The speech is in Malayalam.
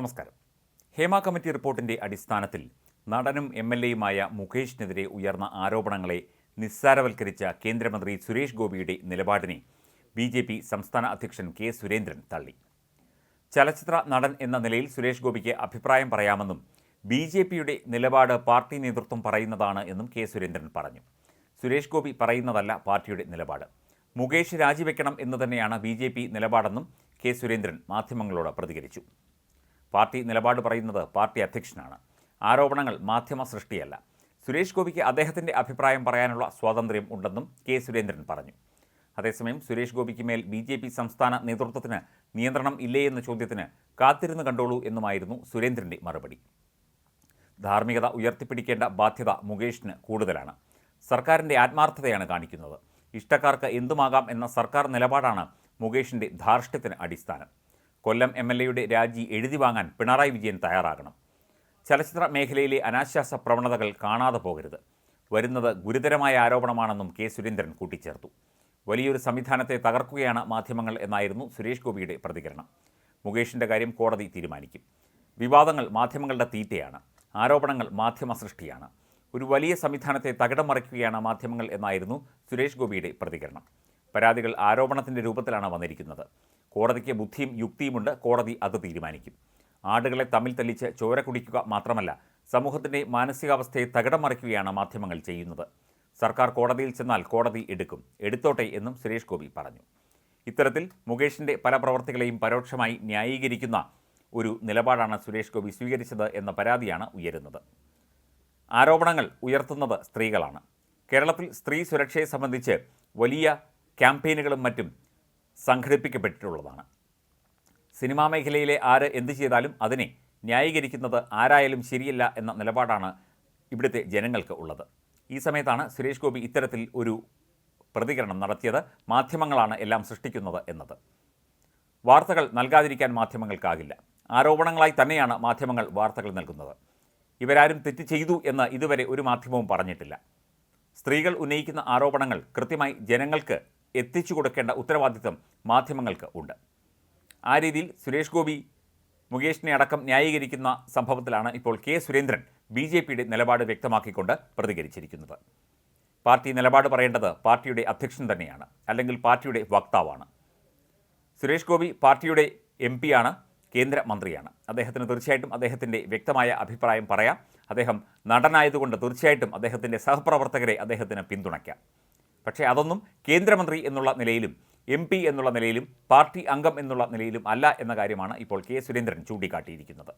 നമസ്കാരം. ഹേമ കമ്മിറ്റി റിപ്പോർട്ടിന്റെ അടിസ്ഥാനത്തിൽ നടനും എം എൽ എയുമായ മുകേഷിനെതിരെ ഉയർന്ന ആരോപണങ്ങളെ നിസ്സാരവൽക്കരിച്ച കേന്ദ്രമന്ത്രി സുരേഷ് ഗോപിയുടെ നിലപാടിനെ ബി ജെ പി സംസ്ഥാന അധ്യക്ഷൻ കെ സുരേന്ദ്രൻ തള്ളി. ചലച്ചിത്ര നടൻ എന്ന നിലയിൽ സുരേഷ് ഗോപിക്ക് അഭിപ്രായം പറയാമെന്നും ബി ജെ പിയുടെ നിലപാട് പാർട്ടി നേതൃത്വം പറയുന്നതാണ് എന്നും കെ സുരേന്ദ്രൻ പറഞ്ഞു. സുരേഷ് ഗോപി പറയുന്നതല്ല പാർട്ടിയുടെ നിലപാട്. മുകേഷ് രാജിവെക്കണം എന്ന് തന്നെയാണ് ബി ജെ പി നിലപാടെന്നും കെ സുരേന്ദ്രൻ മാധ്യമങ്ങളോട് പ്രതികരിച്ചു. പാർട്ടി നിലപാട് പറയുന്നത് പാർട്ടി അധ്യക്ഷനാണ്. ആരോപണങ്ങൾ മാധ്യമ സൃഷ്ടിയല്ല. സുരേഷ് ഗോപിക്ക് അദ്ദേഹത്തിന്റെ അഭിപ്രായം പറയാനുള്ള സ്വാതന്ത്ര്യം ഉണ്ടെന്നും കെ. സുരേന്ദ്രൻ പറഞ്ഞു. അതേസമയം സുരേഷ് ഗോപിക്ക് മേൽ ബി ജെ പി സംസ്ഥാന നേതൃത്വത്തിന് നിയന്ത്രണം ഇല്ലേ എന്ന ചോദ്യത്തിന് കാത്തിരുന്ന് കണ്ടോളൂ എന്നുമായിരുന്നു സുരേന്ദ്രന്റെ മറുപടി. ധാർമ്മികത ഉയർത്തിപ്പിടിക്കേണ്ട ബാധ്യത മുകേഷിന് കൂടുതലാണ്. സർക്കാരിന്റെ ആത്മാർത്ഥതയാണ് കാണിക്കുന്നത്. ഇഷ്ടക്കാർക്ക് എന്തുമാകാം എന്ന സർക്കാർ നിലപാടാണ് മുകേഷിന്റെ ധാർഷ്ട്യത്തിന് അടിസ്ഥാനം. കൊല്ലം എം എൽ എയുടെ രാജി എഴുതി വാങ്ങാൻ പിണറായി വിജയൻ തയ്യാറാകണം. ചലച്ചിത്ര മേഖലയിലെ അനാശ്വാസ പ്രവണതകൾ കാണാതെ പോകരുത്. വരുന്നത് ഗുരുതരമായ ആരോപണമാണെന്നും കെ സുരേന്ദ്രൻ കൂട്ടിച്ചേർത്തു. വലിയൊരു സംവിധാനത്തെ തകർക്കുകയാണ് മാധ്യമങ്ങൾ എന്നായിരുന്നു സുരേഷ് ഗോപിയുടെ പ്രതികരണം. മുകേഷിന്റെ കാര്യം കോടതി തീരുമാനിക്കും. വിവാദങ്ങൾ മാധ്യമങ്ങളുടെ തീറ്റയാണ്. ആരോപണങ്ങൾ മാധ്യമ സൃഷ്ടിയാണ്. ഒരു വലിയ സംവിധാനത്തെ തകിടം മറിക്കുകയാണ് മാധ്യമങ്ങൾ എന്നായിരുന്നു സുരേഷ് ഗോപിയുടെ പ്രതികരണം. പരാതികൾ ആരോപണത്തിന്റെ രൂപത്തിലാണ് വന്നിരിക്കുന്നത്. കോടതിക്ക് ബുദ്ധിയും യുക്തിയുമുണ്ട്. കോടതി അത് തീരുമാനിക്കും. ആടുകളെ തമ്മിൽ തല്ലിച്ച് ചോര കുടിക്കുക മാത്രമല്ല സമൂഹത്തിന്റെ മാനസികാവസ്ഥയെ തകിടം മറിക്കുകയാണ് മാധ്യമങ്ങൾ ചെയ്യുന്നത്. സർക്കാർ കോടതിയിൽ ചെന്നാൽ കോടതി എടുക്കും. എടുത്തോട്ടെ എന്നും സുരേഷ് ഗോപി പറഞ്ഞു. ഇത്തരത്തിൽ മുകേഷിന്റെ പല പ്രവർത്തികളെയും പരോക്ഷമായി ന്യായീകരിക്കുന്ന ഒരു നിലപാടാണ് സുരേഷ് ഗോപി സ്വീകരിച്ചത് എന്ന പരാതിയാണ് ഉയരുന്നത്. ആരോപണങ്ങൾ ഉയർത്തുന്നത് സ്ത്രീകളാണ്. കേരളത്തിൽ സ്ത്രീ സുരക്ഷയെ സംബന്ധിച്ച് വലിയ ക്യാമ്പയിനുകളും മറ്റും സംഘടിപ്പിക്കപ്പെട്ടിട്ടുള്ളതാണ്. സിനിമാ മേഖലയിലെ ആര് എന്തു ചെയ്താലും അതിനെ ന്യായീകരിക്കുന്നത് ആരായാലും ശരിയല്ല എന്ന നിലപാടാണ് ഇവിടുത്തെ ജനങ്ങൾക്ക് ഉള്ളത്. ഈ സമയത്താണ് സുരേഷ് ഗോപി ഇത്തരത്തിൽ ഒരു പ്രതികരണം നടത്തിയത്. മാധ്യമങ്ങളാണ് എല്ലാം സൃഷ്ടിക്കുന്നത് എന്നത്. വാർത്തകൾ നൽകാതിരിക്കാൻ മാധ്യമങ്ങൾക്കാകില്ല. ആരോപണങ്ങളായി തന്നെയാണ് മാധ്യമങ്ങൾ വാർത്തകൾ നൽകുന്നത്. ഇവരാരും തെറ്റ് ചെയ്തു എന്ന് ഇതുവരെ ഒരു മാധ്യമവും പറഞ്ഞിട്ടില്ല. സ്ത്രീകൾ ഉന്നയിക്കുന്ന ആരോപണങ്ങൾ കൃത്യമായി ജനങ്ങൾക്ക് എത്തിച്ചു കൊടുക്കേണ്ട ഉത്തരവാദിത്തം മാധ്യമങ്ങൾക്ക് ഉണ്ട്. ആ രീതിയിൽ സുരേഷ് ഗോപി മുകേഷിനെ അടക്കം ന്യായീകരിക്കുന്ന സംഭവത്തിലാണ് ഇപ്പോൾ കെ സുരേന്ദ്രൻ ബി ജെ പിയുടെ നിലപാട് വ്യക്തമാക്കിക്കൊണ്ട് പ്രതികരിച്ചിരിക്കുന്നത്. പാർട്ടി നിലപാട് പറയേണ്ടത് പാർട്ടിയുടെ അധ്യക്ഷൻ തന്നെയാണ് അല്ലെങ്കിൽ പാർട്ടിയുടെ വക്താവാണ്. സുരേഷ് ഗോപി പാർട്ടിയുടെ എം പിയാണ് കേന്ദ്രമന്ത്രിയാണ്. അദ്ദേഹത്തിന് തീർച്ചയായിട്ടും അദ്ദേഹത്തിന്റെ വ്യക്തമായ അഭിപ്രായം പറയാം. അദ്ദേഹം നടനായതുകൊണ്ട് തീർച്ചയായിട്ടും അദ്ദേഹത്തിന്റെ സഹപ്രവർത്തകരെ അദ്ദേഹത്തിന് പിന്തുണയ്ക്കാം. പക്ഷേ അതൊന്നും കേന്ദ്രമന്ത്രി എന്നുള്ള നിലയിലും എം പി എന്നുള്ള നിലയിലും പാർട്ടി അംഗം എന്നുള്ള നിലയിലും അല്ല എന്ന കാര്യമാണ് ഇപ്പോൾ കെ സുരേന്ദ്രൻ ചൂണ്ടിക്കാട്ടിയിരിക്കുന്നത്.